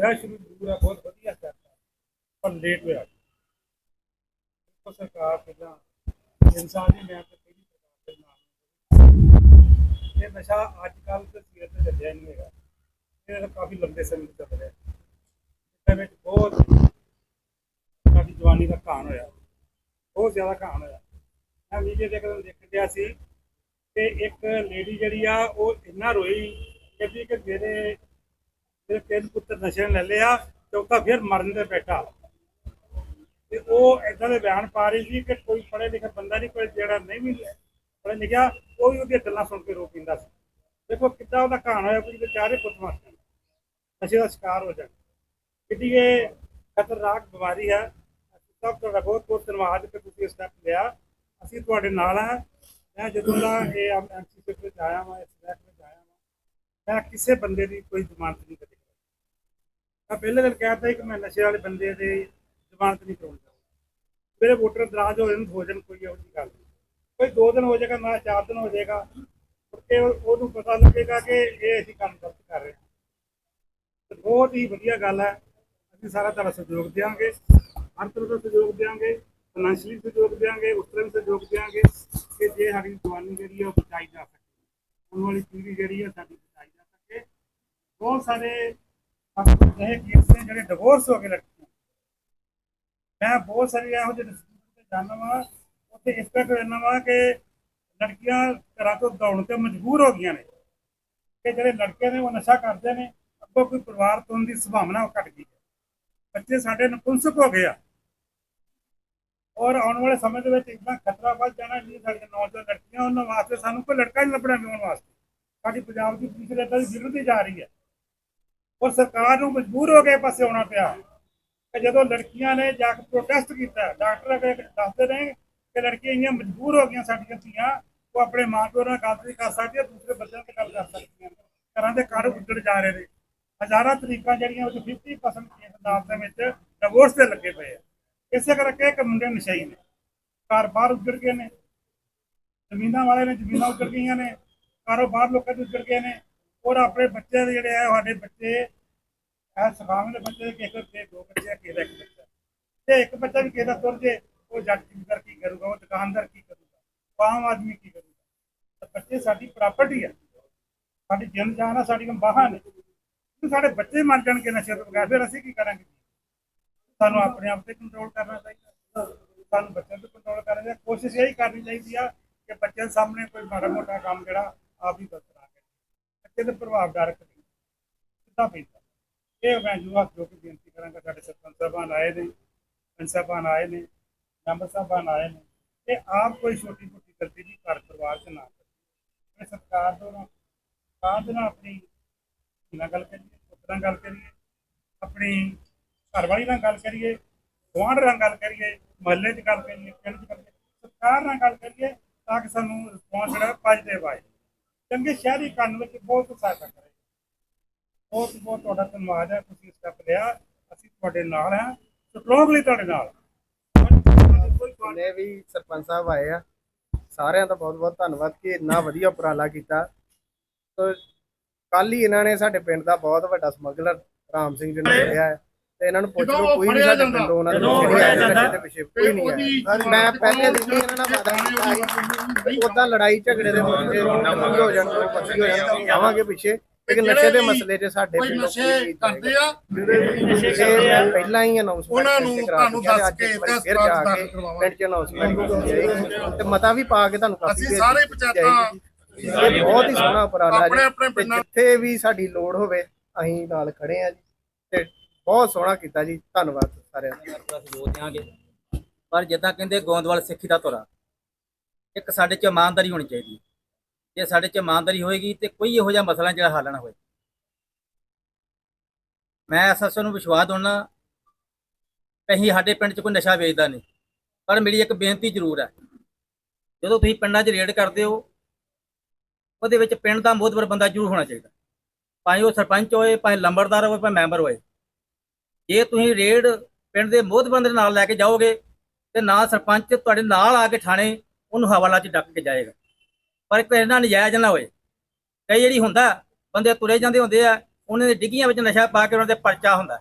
ਹੋਇਆ ਸ਼ੁਰੂ ਪੂਰਾ ਬਹੁਤ ਵਧੀਆ ਕਰਤਾ ਪਰ ਲੇਟ ਹੋਇਆ। ਉਹ ਸਰਕਾਰ ਪਹਿਲਾਂ ਇਨਸਾਨੀ ਮੈਂ ਤੇ ਪਹਿਲੀ ਸਰਕਾਰ ਦੇ ਨਾਲ ਇਹ ਨਸ਼ਾ ਅੱਜ ਕੱਲ੍ਹ ਤੇ ਸਿਰ ਤੇ ਚੱਲਿਆ ਨਹੀਂ ਹੈਗਾ। ਇਹ ਕਾਫੀ ਲੰਬੇ ਸਮੇਂ ਤੋਂ ਚੱਲ ਰਿਹਾ। ਇਹਦੇ ਵਿੱਚ ਬਹੁਤ ਸਾਡੀ ਜਵਾਨੀ ਦਾ ਘਾਣ ਹੋਇਆ। ਬਹੁਤ ਜ਼ਿਆਦਾ ਘਾਣ ਹੋਇਆ। ਮੈਂ ਵੀਡੀਓ ਦੇ ਕਦਮ ਦੇਖ ਰਿਹਾ ਸੀ ਕਿ ਇੱਕ ਲੇਡੀ ਜਿਹੜੀ ਆ, ਉਹ ਇੰਨਾ ਰੋਈ ਕਹਿੰਦੀ ਕਿ ਮੇਰੇ ਮੇਰੇ ਤਿੰਨ ਪੁੱਤਰ ਨਸ਼ੇ ਨੇ ਲੈ ਲਿਆ ਚੌਥਾ ਫਿਰ ਮਰਨ ਤੇ ਬੈਠਾ। ਤੇ ਉਹ ਇਦਾਂ ਦੇ ਬਿਆਨ ਪਾ ਰਹੀ ਸੀ ਕਿ ਕੋਈ ਪੜ੍ਹੇ ਲਿਖੇ ਬੰਦਾ ਨਹੀਂ, ਕੋਈ ਜਿਹੜਾ ਨਹੀਂ ਵੀ ਪੜ੍ਹੇ ਲਿਖਿਆ, ਉਹ ਵੀ ਉਹਦੀਆਂ ਗੱਲਾਂ ਸੁਣ ਕੇ ਰੋ ਪਿੰਦਾ ਸੀ। ਦੇਖੋ ਕਿੱਦਾਂ ਉਹਦਾ ਕਹਾਣ ਹੋਇਆ ਕੋਈ ਵਿਚਾਰੇ ਪੁੱਤ ਮਰ ਜਾਣ। ਨਸ਼ੇ ਦਾ ਸ਼ਿਕਾਰ ਹੋ ਜਾਣ। ਕਿੱਡੀ ਇਹ ਖਤਰਨਾਕ ਬਿਮਾਰੀ ਹੈ। ਅਸੀਂ ਸਭ ਤੁਹਾਡਾ ਬਹੁਤ ਬਹੁਤ ਧੰਨਵਾਦ ਕਿ ਤੁਸੀਂ ਇਹ ਸਟੈਪ ਲਿਆ। ਅਸੀਂ ਤੁਹਾਡੇ ਨਾਲ ਹਾਂ। ਮੈਂ ਜਦੋਂ ਦਾ ਇਹ ਐਮਸੀ ਵਿੱਚ ਆਇਆ ਹਾਂ ਇਸ ਸਟੈਪ ਵਿੱਚ ਆਇਆ ਹਾਂ ਮੈਂ ਕਿਸੇ ਬੰਦੇ ਦੀ ਕੋਈ ਜ਼ਮਾਨਤ ਨਹੀਂ ਕਰੀ ਮੈਂ ਪਹਿਲੇ ਦਿਨ ਕਹਿ ਦਿੱਤਾ ਸੀ ਕਿ ਮੈਂ ਨਸ਼ੇ ਵਾਲੇ ਬੰਦੇ ਦੇ ਜ਼ਮਾਨਤ ਨਹੀਂ ਕਰਾਉਣੀ ਮੇਰੇ ਵੋਟਰ ਦਰਾਜ ਹੋ ਜਾਣ ਹੋ ਜਾਣ, ਕੋਈ ਇਹੋ ਜਿਹੀ ਗੱਲ ਨਹੀਂ। ਕੋਈ ਦੋ ਦਿਨ ਹੋ ਜਾਏਗਾ, ਨਾ ਚਾਰ ਦਿਨ ਹੋ ਜਾਏਗਾ porque ਉਹਨੂੰ ਪਤਾ ਲੱਗੇਗਾ ਕਿ ਇਹ ਅਸੀਂ ਕੰਮ ਗਲਤ ਕਰ ਰਹੇ ਹਾਂ। ਬਹੁਤ ਹੀ ਵਧੀਆ ਗੱਲ ਹੈ, ਅਸੀਂ ਸਾਰਾ ਤੁਹਾਡਾ ਸਹਿਯੋਗ ਦਿਆਂਗੇ, ਹਰ ਤਰ੍ਹਾਂ ਦਾ ਸਹਿਯੋਗ ਦੇਵਾਂਗੇ ਫਾਈਨੈਂਸ਼ੀਅਲੀ ਸਹਿਯੋਗ ਦਿਆਂਗੇ, ਉਸ ਤਰ੍ਹਾਂ ਵੀ ਸਹਿਯੋਗ ਦੇਵਾਂਗੇ ਕਿ ਜੇ ਸਾਡੀ ਜਵਾਨੀ ਜਿਹੜੀ ਹੈ ਉਹ ਬਚਾਈ ਜਾ ਸਕੇ। ਆਉਣ ਵਾਲੀ ਪੀੜ੍ਹੀ ਜਿਹੜੀ ਹੈ ਸਾਡੀ ਬਚਾਈ ਜਾ ਸਕੇ। ਬਹੁਤ ਸਾਰੇ ਅਜਿਹੇ ਕੇਸ ਨੇ ਜਿਹੜੇ ਡਿਵੋਰਸ ਹੋ ਕੇ ਲੜਕੀਆਂ ਮੈਂ ਬਹੁਤ ਸਾਰੀ ਇਹੋ ਜਿਹੇ ਡਿਸਟ੍ਰਿਕਟ ਤੇ ਜਾਣਾ ਉੱਥੇ ਇਸ ਤਰ੍ਹਾਂ ਕਰਨਾ ਵਾ ਕਿ ਲੜਕੀਆਂ ਘਰਾਂ ਤੋਂ ਦੌੜਨ ਤੇ ਮਜਬੂਰ ਹੋ ਗਈਆਂ ਨੇ। ਕਿ ਜਿਹੜੇ ਲੜਕੇ ਨੇ ਉਹ ਨਸ਼ਾ ਕਰਦੇ ਨੇ, ਅੱਗੋਂ ਕੋਈ ਪਰਿਵਾਰ ਤੋਂ ਦੀ ਸੰਭਾਵਨਾ ਉਹ ਘਟ ਗਈ ਹੈ। ਬੱਚੇ ਸਾਡੇ ਨਪੁੰਸਕ ਹੋ ਗਏ ਆ। ਔਰ ਆਉਣ ਵਾਲੇ ਸਮੇਂ ਦੇ ਵਿੱਚ ਇਦਾਂ ਖਤਰਾ ਵੱਧ ਜਾਣਾ ਜੀ ਸਾਡੀਆਂ ਨੌਜਵਾਨ ਲੜਕੀਆਂ ਉਹਨਾਂ ਵਾਸਤੇ ਸਾਨੂੰ ਕੋਈ ਲੜਕਾ ਹੀ ਲੱਭਣਾ ਵਿਆਹਣ ਵਾਸਤੇ। ਸਾਡੀ ਪੰਜਾਬ ਦੀ ਪੁਲਿਸ ਇਦਾਂ ਦੀ ਵਿਰੁੱਧ ਜਾ ਰਹੀ ਹੈ। ਔਰ ਸਰਕਾਰ ਨੂੰ ਮਜਬੂਰ ਹੋ ਕੇ ਪਾਸੇ ਆਉਣਾ ਪਿਆ। ਕਿ ਜਦੋਂ ਲੜਕੀਆਂ ਨੇ ਜਾ ਕੇ ਪ੍ਰੋਟੈਸਟ ਕੀਤਾ, ਡਾਕਟਰ ਅਗੇ ਦੱਸਦੇ ਨੇ ਕਿ ਲੜਕੀਆਂ ਇੰਨੀਆਂ ਮਜਬੂਰ ਹੋ ਗਈਆਂ ਸਾਡੀਆਂ ਧੀਆਂ, ਉਹ ਆਪਣੇ ਮਾਂ ਪਿਓ ਨਾਲ ਗੱਲ ਨਹੀਂ ਕਰ ਸਕਦੀਆਂ, ਦੂਸਰੇ ਬੱਚਿਆਂ ਨਾਲ ਗੱਲ ਕਰ ਸਕਦੀਆਂ। ਘਰਾਂ ਦੇ ਘਰ ਉੱਜੜ ਜਾ ਰਹੇ ਨੇ। ਹਜ਼ਾਰਾਂ ਤਰੀਕਾਂ ਜਿਹੜੀਆਂ ਉਹ 50% ਕੇਸ ਅਦਾਲਤ ਦੇ ਵਿੱਚ ਡਿਵੋਰਸ ਤੇ ਲੱਗੇ ਪਏ ਆ। ਇਸੇ ਕਰਕੇ ਇੱਕ ਮੁੰਡੇ ਨਸ਼ਈ ਨੇ। ਘਰ ਬਾਹਰ ਉੱਜੜ ਗਏ ਨੇ। ਜ਼ਮੀਨਾਂ ਵਾਲੇ ਨੇ ਜ਼ਮੀਨਾਂ ਉੱਜੜ ਗਈਆਂ ਨੇ। ਕਾਰੋਬਾਰ ਲੋਕਾਂ ਦੇ ਉੱਜੜ ਗਏ ਨੇ। ਔਰ ਆਪਣੇ ਬੱਚਿਆਂ ਦੇ ਜਿਹੜੇ ਆ, ਸਾਡੇ ਬੱਚੇ ਇਹ ਸਗਾਵੇਂ ਦੇ ਬੱਚੇ ਦੇ ਕਿਸੇ ਦੇ ਦੋ ਬੱਚੇ ਆ, ਕਿਸੇ ਦਾ ਇੱਕ ਬੱਚਾ। ਤੇ ਇੱਕ ਬੱਚਾ ਵੀ ਕਿਸੇ ਦਾ ਤੁਰ ਜੇ, ਉਹ ਜੱਟ ਜ਼ਿਮੀਦਾਰ ਕੀ ਕਰੂਗਾ, ਉਹ ਦੁਕਾਨਦਾਰ ਕੀ ਕਰੂਗਾ ਆਮ ਆਦਮੀ ਕੀ ਕਰੂਗਾ। ਤਾਂ ਬੱਚੇ ਸਾਡੀ ਪ੍ਰਾਪਰਟੀ ਆ। ਸਾਡੀ ਜਿੰਨ ਜਾਨ ਆ ਸਾਡੀਆਂ ਬਾਹਾਂ ਨੇ ਸਾਡੇ ਬੱਚੇ ਮਰ ਜਾਣਗੇ ਨਸ਼ੇ ਤੋਂ ਬਗੈਰ, ਫਿਰ ਅਸੀਂ ਕੀ ਕਰਾਂਗੇ? ਸਾਨੂੰ ਆਪਣੇ ਆਪ ਤੇ ਕੰਟਰੋਲ ਕਰਨਾ ਚਾਹੀਦਾ। ਸਾਨੂੰ ਬੱਚਿਆਂ ਤੇ ਕੰਟਰੋਲ ਕਰਨਾ ਚਾਹੀਦਾ। ਕੋਸ਼ਿਸ਼ ਇਹੀ ਕਰਨੀ ਚਾਹੀਦੀ ਆ ਕਿ ਬੱਚਿਆਂ ਦੇ ਸਾਹਮਣੇ ਕੋਈ ਮਾੜਾ ਮੋਟਾ ਕੰਮ ਜਿਹੜਾ, ਆਪ ਹੀ ਦੱਸਣਾ ਕੇ ਬੱਚੇ ਦੇ ਕਿੱਦਾਂ ਪੈਂਦਾ। ਇਹ ਮੈਂ ਜੋ ਜੋ ਕਿ ਬੇਨਤੀ ਕਰਾਂਗਾ, ਸਾਡੇ ਸਰਪੰਚ ਸਾਹਿਬਾਨ ਆਏ ਨੇ, ਪੰਚ ਸਾਹਿਬਾਨ ਆਏ ਨੇ, ਮੈਂਬਰ ਸਾਹਿਬਾਨ ਆਏ ਨੇ ਕਿ ਆਪ ਕੋਈ ਛੋਟੀ ਮੋਟੀ ਗਲਤੀ ਵੀ ਘਰ ਪਰਿਵਾਰ ਚ ਨਾ ਕਰੇ। ਸਰਕਾਰ ਤੋਂ ਨਾ, ਸਰਕਾਰ ਦੇ ਨਾਲ ਆਪਣੀ ਨਾਲ ਗੱਲ ਕਰੀਏ, ਪੁੱਤਰਾਂ ਨਾਲ ਗੱਲ ਕਰੀਏ, ਆਪਣੀ ਘਰਵਾਲੀ ਨਾਲ ਗੱਲ ਕਰੀਏ, ਗੁਆਂਢ ਨਾਲ ਗੱਲ ਕਰੀਏ, ਮਹੱਲੇ 'ਚ ਗੱਲ ਕਰੀਏ, ਪਿੰਡ 'ਚ ਗੱਲ ਕਰੀਏ, ਸਰਕਾਰ ਨਾਲ ਗੱਲ ਕਰੀਏ ਤਾਂ ਕਿ ਸਾਨੂੰ ਰਿਸਪੌਂਸ ਜਿਹੜਾ ਪੋਜ਼ਿਟਿਵ ਆਏ ਚੰਗੇ ਸ਼ਹਿਰੀ ਕਰਨ ਵਿੱਚ ਬਹੁਤ ਸਹਾਇਤਾ ਕਰੇ ਬਹੁਤ ਬਹੁਤ ਤੁਹਾਡਾ ਧੰਨਵਾਦ ਹੈ, ਤੁਸੀਂ ਸਟੈਪ ਲਿਆ। ਅਸੀਂ ਤੁਹਾਡੇ ਨਾਲ ਹਾਂ ਸਟਰੋਂਗਲੀ ਤੁਹਾਡੇ ਨਾਲ। ਕੋਈ ਵੀ ਸਰਪੰਚ ਸਾਹਿਬ ਆਏ ਆ, ਸਾਰਿਆਂ ਦਾ ਬਹੁਤ ਬਹੁਤ ਧੰਨਵਾਦ ਕਿ ਇੰਨਾ ਵਧੀਆ ਉਪਰਾਲਾ ਕੀਤਾ। ਤੋ ਕੱਲ ਹੀ ਇਹਨਾਂ ਨੇ ਸਾਡੇ ਪਿੰਡ ਦਾ ਬਹੁਤ ਵੱਡਾ ਸਮਗਲਰ, ਰਾਮ ਸਿੰਘ ਜੀ ਨੂੰ ਫੜਿਆ ਹੈ। ਤੇ ਇਹਨਾਂ ਨੂੰ ਪੁੱਛ ਲਓ ਕੋਈ ਨਹੀਂ ਸਾਡੇ ਪਿੰਡੋਂ ਉਹਨਾਂ ਦੇ ਜਦੋਂ ਪਿੱਛੇ ਫੜਿਆ ਨਸ਼ੇ ਜਾਂਦਾ, ਦੇ ਪਿੱਛੇ ਕੋਈ ਨਹੀਂ ਆਇਆ। ਮੈਂ ਪਹਿਲੇ ਦਿਨ ਹੀ ਇਹਨਾਂ ਨਾਲ ਵਾਦਾ ਕੀਤਾ ਉਦਾਂ ਲੜਾਈ ਝਗੜੇ ਦੇ ਮੁੱਦੇ ਹੋ ਜਾਣ ਉਹ ਪੱਕੀ ਹੋ ਜਾਣ ਤਾਂ ਆਵਾਂਗੇ ਪਿੱਛੇ। ਲੇਕਿਨ ਨਸ਼ੇ ਦੇ ਮਸਲੇ 'ਚ ਸਾਡੇ ਕੋਈ ਨਸ਼ੇ ਕਰਦੇ ਆ ਇਹ ਮੈਂ ਪਹਿਲਾਂ ਹੀ ਅਨਾਉਂਸਮੈਂਟ ਉਹਨਾਂ ਨੂੰ ਤੁਹਾਨੂੰ ਦੱਸ ਕੇ ਫਿਰ ਜਾ ਕੇ ਪਿੰਡ 'ਚ ਅਨਾਉਂਸਮੈਂਟ ਤੇ ਮਤਾ ਵੀ ਪਾ ਕੇ ਤੁਹਾਨੂੰ ਕਾਪੀ ਅਸੀਂ ਸਾਰੇ ਪੰਚਾਇਤਾਂ ਇਹ ਬਹੁਤ ਹੀ ਸੋਹਣਾ ਉਪਰਾਲਾ ਜੀ। ਤੇ ਜਿੱਥੇ ਵੀ ਸਾਡੀ ਲੋੜ ਹੋਵੇ ਅਸੀਂ ਨਾਲ ਖੜੇ ਆ ਜੀ। ਤੇ ਬਹੁਤ ਸੋਹਣਾ ਕੀਤਾ ਜੀ, ਧੰਨਵਾਦ ਸਾਰਿਆਂ ਦਾ। ਪੂਰਾ ਸਹਿਯੋਗ ਦਿਆਂਗੇ ਪਰ ਜਿੱਦਾਂ ਕਹਿੰਦੇ ਗੋਂਦਵਾਲ ਸਿੱਖੀ ਦਾ ਧੁਰਾ, ਇੱਕ ਸਾਡੇ ਚ ਇਮਾਨਦਾਰੀ ਹੋਣੀ ਚਾਹੀਦੀ ਹੈ। ਜੇ ਸਾਡੇ ਚ ਇਮਾਨਦਾਰੀ ਹੋਏਗੀ ਤੇ ਕੋਈ ਇਹੋ ਜਿਹਾ ਮਸਲਾ ਜਿਹੜਾ ਹੱਲ ਨਾ ਹੋਏ। ਮੈਂ ਐਸਐਸਓ ਨੂੰ ਵਿਸ਼ਵਾਸ ਦਿੰਦਾ ਕਹੀਂ ਸਾਡੇ ਪਿੰਡ 'ਚ ਕੋਈ ਨਸ਼ਾ ਵੇਚਦਾ ਨਹੀਂ, ਪਰ ਮੇਰੀ ਇੱਕ ਬੇਨਤੀ ਜ਼ਰੂਰ ਹੈ। ਜਦੋਂ ਤੁਸੀਂ ਪਿੰਡਾਂ 'ਚ ਰੇਡ ਕਰਦੇ ਹੋ, ਉਹਦੇ ਵਿੱਚ ਪਿੰਡ ਦਾ ਮੋਹਤਬਰ ਬੰਦਾ ਜ਼ਰੂਰ ਹੋਣਾ ਚਾਹੀਦਾ। ਭਾਵੇਂ ਉਹ ਸਰਪੰਚ ਹੋਏ, ਭਾਵੇਂ ਲੰਬੜਦਾਰ ਹੋਵੇ ਭਾਵੇਂ ਮੈਂਬਰ ਹੋਏ। ਜੇ ਤੁਸੀਂ ਰੇਡ ਪਿੰਡ ਦੇ ਮੋਹਤਬੰਦ ਦੇ ਨਾਲ ਲੈ ਕੇ ਜਾਓਗੇ ਤੇ ਨਾ ਸਰਪੰਚ ਤੁਹਾਡੇ ਨਾਲ ਆ ਕੇ ਥਾਣੇ ਉਹਨੂੰ ਹਵਾਲਾ 'ਚ ਡੱਕ ਕੇ ਜਾਏਗਾ। ਪਰ ਇੱਕ ਇਹਨਾਂ ਨਜਾਇਜ਼ ਨਾ ਹੋਏ। ਕਈ ਜਿਹੜੀ ਹੁੰਦਾ ਬੰਦੇ ਤੁਰੇ ਜਾਂਦੇ ਹੁੰਦੇ ਆ ਉਹਨਾਂ ਦੇ ਡਿੱਗੀਆਂ ਵਿੱਚ ਨਸ਼ਾ ਪਾ ਕੇ ਉਹਨਾਂ ਦੇ ਪਰਚਾ ਹੁੰਦਾ।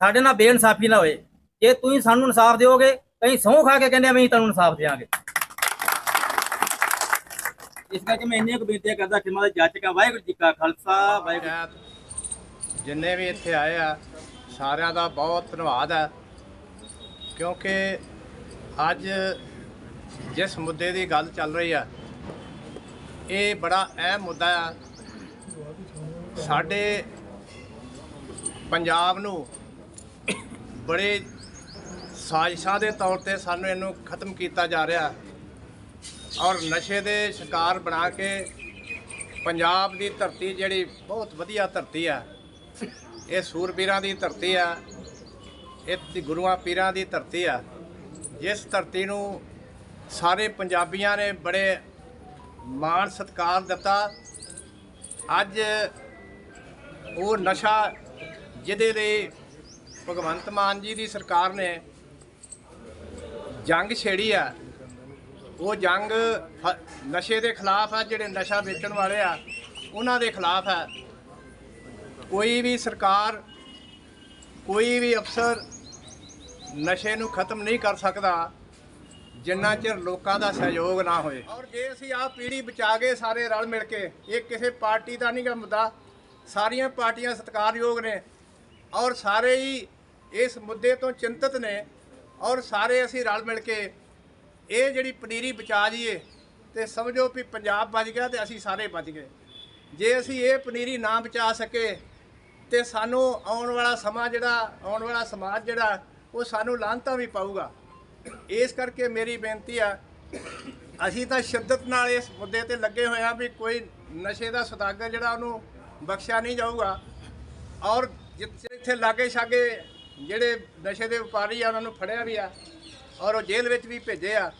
ਸਾਡੇ ਨਾਲ ਬੇਇਨਸਾਫੀ ਨਾ ਹੋਏ। ਜੇ ਤੁਸੀਂ ਸਾਨੂੰ ਇਨਸਾਫ ਦਿਓਗੇ ਕਈ ਸਹੁੰ ਖਾ ਕੇ ਕਹਿੰਦੇ ਆ, ਅਸੀਂ ਤੁਹਾਨੂੰ ਇਨਸਾਫ ਦੇਵਾਂਗੇ ਇਸ ਕਰਕੇ ਮੈਂ ਇੰਨੀਆਂ ਕੁ ਬੇਨਤੀਆਂ ਕਰਦਾ ਕਿ ਮਾਦਾ ਜੱਜ ਵਾਹਿਗੁਰੂ ਜੀ ਕਾ ਖਾਲਸਾ ਵਾਹਿਗੁਰੂ ਜਿੰਨੇ ਵੀ ਇੱਥੇ ਆਏ ਆ ਸਾਰਿਆਂ ਦਾ ਬਹੁਤ ਧੰਨਵਾਦ ਹੈ। ਕਿਉਂਕਿ ਅੱਜ ਜਿਸ ਮੁੱਦੇ ਦੀ ਗੱਲ ਚੱਲ ਰਹੀ ਹੈ, ਇਹ ਬੜਾ ਅਹਿਮ ਮੁੱਦਾ ਆ ਸਾਡੇ ਪੰਜਾਬ ਨੂੰ ਬੜੇ ਸਾਜ਼ਿਸ਼ਾਂ ਦੇ ਤੌਰ ਤੇ ਸਾਨੂੰ ਇਹਨੂੰ ਖਤਮ ਕੀਤਾ ਜਾ ਰਿਹਾ ਔਰ ਨਸ਼ੇ ਦੇ ਸ਼ਿਕਾਰ ਬਣਾ ਕੇ ਪੰਜਾਬ ਦੀ ਧਰਤੀ ਜਿਹੜੀ ਬਹੁਤ ਵਧੀਆ ਧਰਤੀ ਆ ਇਹ ਸੂਰਬੀਰਾਂ ਦੀ ਧਰਤੀ ਆ। ਇਹ ਗੁਰੂਆਂ ਪੀਰਾਂ ਦੀ ਧਰਤੀ ਆ। ਜਿਸ ਧਰਤੀ ਨੂੰ ਸਾਰੇ ਪੰਜਾਬੀਆਂ ਨੇ ਬੜੇ ਮਾਣ ਸਤਿਕਾਰ ਦਿੱਤਾ। ਅੱਜ ਉਹ ਨਸ਼ਾ ਜਿਹਦੇ ਲਈ ਭਗਵੰਤ ਮਾਨ ਜੀ ਦੀ ਸਰਕਾਰ ਨੇ ਜੰਗ ਛੇੜੀ ਆ। ਉਹ ਜੰਗ ਨਸ਼ੇ ਦੇ ਖਿਲਾਫ ਆ, ਜਿਹੜੇ ਨਸ਼ਾ ਵੇਚਣ ਵਾਲੇ ਆ, ਉਹਨਾਂ ਦੇ ਖਿਲਾਫ ਹੈ ਕੋਈ ਵੀ ਸਰਕਾਰ, ਕੋਈ ਵੀ ਅਫਸਰ ਨਸ਼ੇ ਨੂੰ ਖਤਮ ਨਹੀਂ ਕਰ ਸਕਦਾ ਜਿੰਨਾ ਚਿਰ ਲੋਕਾਂ ਦਾ ਸਹਿਯੋਗ ਨਾ ਹੋਏ। ਔਰ ਜੇ ਅਸੀਂ ਆਹ ਪੀੜ੍ਹੀ ਬਚਾ ਕੇ ਸਾਰੇ ਰਲ ਮਿਲ ਕੇ, ਇਹ ਕਿਸੇ ਪਾਰਟੀ ਦਾ ਨਹੀਂ ਗਾ ਮੁੱਦਾ। ਸਾਰੀਆਂ ਪਾਰਟੀਆਂ ਸਤਿਕਾਰਯੋਗ ਨੇ ਔਰ ਸਾਰੇ ਹੀ ਇਸ ਮੁੱਦੇ ਤੋਂ ਚਿੰਤਤ ਨੇ ਔਰ ਸਾਰੇ ਅਸੀਂ ਰਲ ਮਿਲ ਕੇ ਇਹ ਜਿਹੜੀ ਪਨੀਰੀ ਬਚਾ ਜੀਏ ਤੇ ਸਮਝੋ ਵੀ ਪੰਜਾਬ ਬਚ ਗਿਆ ਤੇ ਅਸੀਂ ਸਾਰੇ ਬਚ ਗਏ। ਜੇ ਅਸੀਂ ਇਹ ਪਨੀਰੀ ਨਾ ਬਚਾ ਸਕੇ ਤੇ ਸਾਨੂੰ ਆਉਣ ਵਾਲਾ ਸਮਾਂ ਜਿਹੜਾ, ਆਉਣ ਵਾਲਾ ਸਮਾਜ ਜਿਹੜਾ, ਉਹ ਸਾਨੂੰ ਲਾਂਤਾਂ ਵੀ ਪਾਊਗਾ। ਇਸ ਕਰਕੇ ਮੇਰੀ ਬੇਨਤੀ ਆ, ਅਸੀਂ ਤਾਂ ਸ਼ਿੱਦਤ ਨਾਲ ਇਸ ਮੁੱਦੇ ਤੇ ਲੱਗੇ ਹੋਏ ਆ ਵੀ ਕੋਈ ਨਸ਼ੇ ਦਾ ਸੌਦਾਗਰ ਜਿਹੜਾ ਉਹਨੂੰ ਬਖਸ਼ਿਆ ਨਹੀਂ ਜਾਊਗਾ। ਔਰ ਜਿੱਥੇ ਇੱਥੇ ਲਾਗੇ ਛਾਗੇ ਜਿਹੜੇ ਨਸ਼ੇ ਦੇ ਵਪਾਰੀ ਆ, ਉਹਨਾਂ ਨੂੰ ਫੜਿਆ ਵੀ ਆ, ਔਰ ਉਹ ਜੇਲ੍ਹ ਵਿੱਚ ਵੀ ਭੇਜੇ ਆ,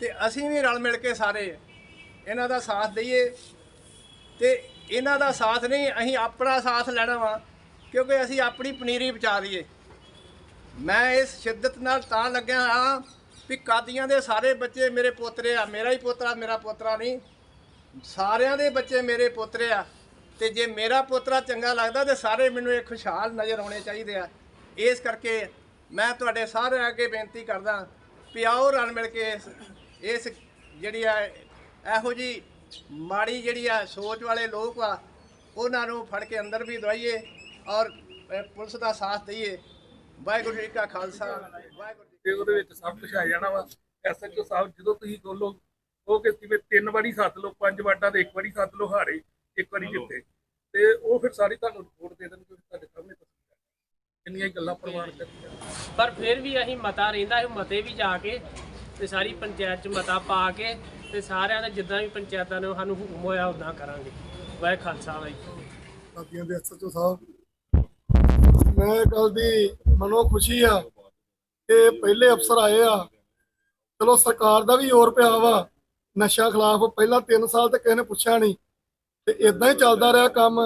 ਤੇ ਅਸੀਂ ਵੀ ਰਲ ਮਿਲ ਕੇ ਸਾਰੇ ਇਹਨਾਂ ਦਾ ਸਾਥ ਦਈਏ, ਤੇ ਇਹਨਾਂ ਦਾ ਸਾਥ ਨਹੀਂ, ਅਸੀਂ ਆਪਣਾ ਸਾਥ ਲੈਣਾ ਵਾ, ਕਿਉਂਕਿ ਅਸੀਂ ਆਪਣੀ ਪਨੀਰੀ ਬਚਾ ਲਈਏ। ਮੈਂ ਇਸ ਸ਼ਿੱਦਤ ਨਾਲ ਤਾਂ ਲੱਗਿਆ ਹਾਂ ਵੀ ਕਾਦੀਆਂ ਦੇ ਸਾਰੇ ਬੱਚੇ ਮੇਰੇ ਪੋਤਰੇ ਆ, ਮੇਰਾ ਹੀ ਪੋਤਰਾ, ਮੇਰਾ ਪੋਤਰਾ ਨਹੀਂ। ਸਾਰਿਆਂ ਦੇ ਬੱਚੇ ਮੇਰੇ ਪੋਤਰੇ ਆ, ਤੇ ਜੇ ਮੇਰਾ ਪੋਤਰਾ ਚੰਗਾ ਲੱਗਦਾ ਤੇ ਸਾਰੇ ਮੈਨੂੰ ਇਹ ਖੁਸ਼ਹਾਲ ਨਜ਼ਰ ਆਉਣੇ ਚਾਹੀਦੇ ਆ। ਇਸ ਕਰਕੇ ਮੈਂ ਤੁਹਾਡੇ ਸਾਰਿਆਂ ਅੱਗੇ ਬੇਨਤੀ ਕਰਦਾ ਵੀ ਆਓ ਰਲ ਮਿਲ ਕੇ ਇਸ ਜਿਹੜੀ ਆ, ਇਹੋ ਜੀ ਮਾੜੀ ਜਿਹੜੀ ਆ ਸੋਚ ਵਾਲੇ ਲੋਕ ਆ ਉਹਨਾਂ ਨੂੰ ਫੜ ਕੇ ਅੰਦਰ ਵੀ ਦਵਾਈਏ ਔਰ ਪੁਲਿਸ ਦਾ ਸਾਥ ਦਈਏ। ਵਾਹਿਗੁਰੂ ਜੀ ਕਾ ਖਾਲਸਾ ਵਾਹਿਗੁਰੂ ਜੀ ਉਹਦੇ ਵਿੱਚ ਸਭ ਕੁਝ ਆ ਜਾਣਾ ਵਾ। ਐਸਐਚਓ ਸਾਹਿਬ ਜਦੋਂ ਤੁਸੀਂ ਬੋਲੋ ਉਹ ਕਿ ਜਿਵੇਂ ਤਿੰਨ ਵਾਰੀ ਸੱਦ ਲਓ ਪੰਜ ਵਾਰਡਾਂ ਦੇ ਇੱਕ ਵਾਰੀ ਸੱਦ ਲਓ ਹਾਰੇ ਇੱਕ ਵਾਰੀ ਜਿੱਤੇ ਤੇ ਉਹ ਫਿਰ ਸਾਰੀ ਤੁਹਾਨੂੰ ਰਿਪੋਰਟ ਦੇ ਦੇਣਗੇ ਤੁਹਾਡੇ ਸਾਹਮਣੇ ਇੰਨੀਆਂ ਹੀ ਗੱਲਾਂ ਪ੍ਰਮਾਣ ਕਰਦੀਆਂ ਪਰ ਫਿਰ ਵੀ ਅਸੀਂ ਮਤਾ ਰਹਿੰਦਾ ਹੈ ਮਤੇ ਵੀ ਜਾ ਕੇ ਤੇ ਸਾਰੀ ਪੰਚਾਇਤ ਚ ਮਤਾ ਪਾ ਕੇ ਤੇ ਸਾਰਿਆਂ ਦਾ ਜਿੱਦਾਂ ਵੀ ਪੰਚਾਇਤਾਂ ਨੇ ਸਾਨੂੰ ਹੁਕਮ ਹੋਇਆ ਉਦਾਂ ਕਰਾਂਗੇ। ਵਾਹਿ ਖਾਲਸਾ ਵਾਹਿਗੁਰੂ ਸਾਥੀਆਂ ਦੇ ਐਸਐਚਓ ਸਾਹਿਬ, ਮੈਂ ਕੱਲ ਦੀ ਮਨੋ ਖੁਸ਼ੀ ਆ ਕਿ ਪਹਿਲੇ ਅਫਸਰ ਆਏ ਆ। ਚਲੋ ਸਰਕਾਰ ਦਾ ਵੀ ਜ਼ੋਰ ਪਿਆ ਵਾ ਨਸ਼ਾ ਖਿਲਾਫ ਪਹਿਲਾਂ 3 ਸਾਲ ਤੇ ਕਿਸੇ ਨੇ ਪੁੱਛਿਆ ਨਹੀਂ। ਤੇ ਇਦਾਂ ਹੀ ਚੱਲਦਾ ਰਿਹਾ ਕੰਮ।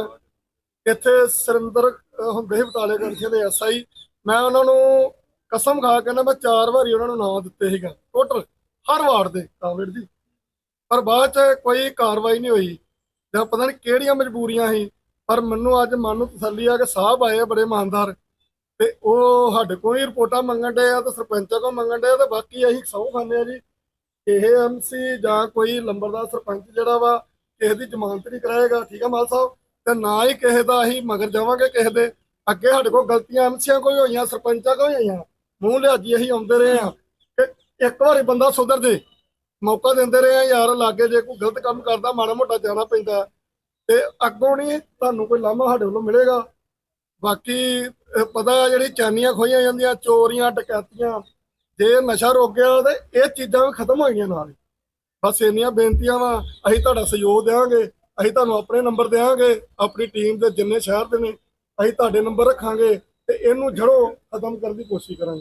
ਇੱਥੇ ਸੁਰਿੰਦਰ ਹੁੰਦੇ ਸੀ ਬਟਾਲੇ ਕਰਕੇ ਦੇ ਐਸਆਈ ਮੈਂ ਉਹਨਾਂ ਨੂੰ ਕਸਮ ਖਾ ਕੇ ਨਾ ਮੈਂ ਚਾਰ ਵਾਰੀ ਉਹਨਾਂ ਨੂੰ ਨਾਂ ਦਿੱਤੇ ਸੀਗਾ, ਟੋਟਲ ਹਰ ਵਾਰਡ ਦੇ ਕਾਂਗੜ ਦੀ। ਪਰ ਬਾਅਦ ਚ ਕੋਈ ਕਾਰਵਾਈ ਨਹੀਂ ਹੋਈ। ਜਾਂ ਪਤਾ ਨਹੀਂ ਕਿਹੜੀਆਂ ਮਜਬੂਰੀਆਂ ਸੀ। ਪਰ ਮੈਨੂੰ ਅੱਜ ਮਨ ਨੂੰ ਤਸੱਲੀ ਆ ਕਿ ਸਾਹਿਬ ਆਏ ਆ ਬੜੇ ਇਮਾਨਦਾਰ। ਤੇ ਉਹ ਸਾਡੇ ਕੋਲ ਹੀ ਰਿਪੋਰਟਾਂ ਮੰਗਣ ਡਏ ਆ ਤੇ ਸਰਪੰਚਾਂ ਕੋਲ ਮੰਗਣ ਡਏ ਆ ਤੇ ਬਾਕੀ ਅਸੀਂ ਸਹੁੰ ਖਾਂਦੇ ਆ ਜੀ। ਇਹ ਐਮਸੀ ਜਾਂ ਕੋਈ ਲੰਬਰਦਾਰ ਸਰਪੰਚ ਜਿਹੜਾ ਵਾ, ਕਿਸੇ ਦੀ ਜ਼ਮਾਨਤ ਨਹੀਂ ਕਰਾਏਗਾ, ਠੀਕ ਆ ਮਾਲ ਸਾਹਿਬ? ਤੇ ਨਾ ਹੀ ਕਿਸੇ ਦਾ ਅਸੀਂ ਮਗਰ ਜਾਵਾਂਗੇ ਕਿਸੇ ਦੇ। ਅੱਗੇ ਸਾਡੇ ਕੋਲ ਗਲਤੀਆਂ ਐਮਸੀਆਂ ਕੋਈ ਹੋਈਆਂ, ਸਰਪੰਚਾਂ ਕੋਈ ਹੋਈਆਂ। ਮੂੰਹ ਲਿਆਜੀ ਅਸੀਂ ਆਉਂਦੇ ਰਹੇ ਆ। ਕਿ ਇੱਕ ਵਾਰੀ ਬੰਦਾ ਸੁਧਰ ਜੇ। ਮੌਕਾ ਦਿੰਦੇ ਰਹੇ ਆ, ਯਾਰ ਲਾਗੇ ਜੇ ਕੋਈ ਗਲਤ ਕੰਮ ਕਰਦਾ, ਮਾੜਾ ਮੋਟਾ ਜਾਣਾ ਪੈਂਦਾ ਤੇ ਅੱਗੋਂ ਨਹੀਂ ਤੁਹਾਨੂੰ ਕੋਈ ਲਾਮਾ ਸਾਡੇ ਵੱਲੋਂ ਮਿਲੇਗਾ। ਬਾਕੀ ਪਤਾ ਜਿਹੜੀ ਚਾਨੀਆਂ ਖੋਈਆਂ ਜਾਂਦੀਆਂ, ਚੋਰੀਆਂ, ਡਕੈਤੀਆਂ, ਜੇ ਨਸ਼ਾ ਰੋਕਿਆ ਗਿਆ ਤੇ ਇਹ ਚੀਜ਼ਾਂ ਵੀ ਖਤਮ ਹੋ ਗਈਆਂ ਨਾਲ ਬਸ ਇੰਨੀਆਂ ਬੇਨਤੀਆਂ ਵਾ, ਅਸੀਂ ਤੁਹਾਡਾ ਸਹਿਯੋਗ ਦੇਵਾਂਗੇ ਅਸੀਂ ਤੁਹਾਨੂੰ ਆਪਣੇ ਨੰਬਰ ਦੇਵਾਂਗੇ ਆਪਣੀ ਟੀਮ ਦੇ ਜਿੰਨੇ ਸ਼ਹਿਰ ਦੇ ਨੇ, ਅਸੀਂ ਤੁਹਾਡੇ ਨੰਬਰ ਰੱਖਾਂਗੇ ਤੇ ਇਹਨੂੰ ਜੜੋਂ ਖਤਮ ਕਰਨ ਦੀ ਕੋਸ਼ਿਸ਼ ਕਰਾਂਗੇ।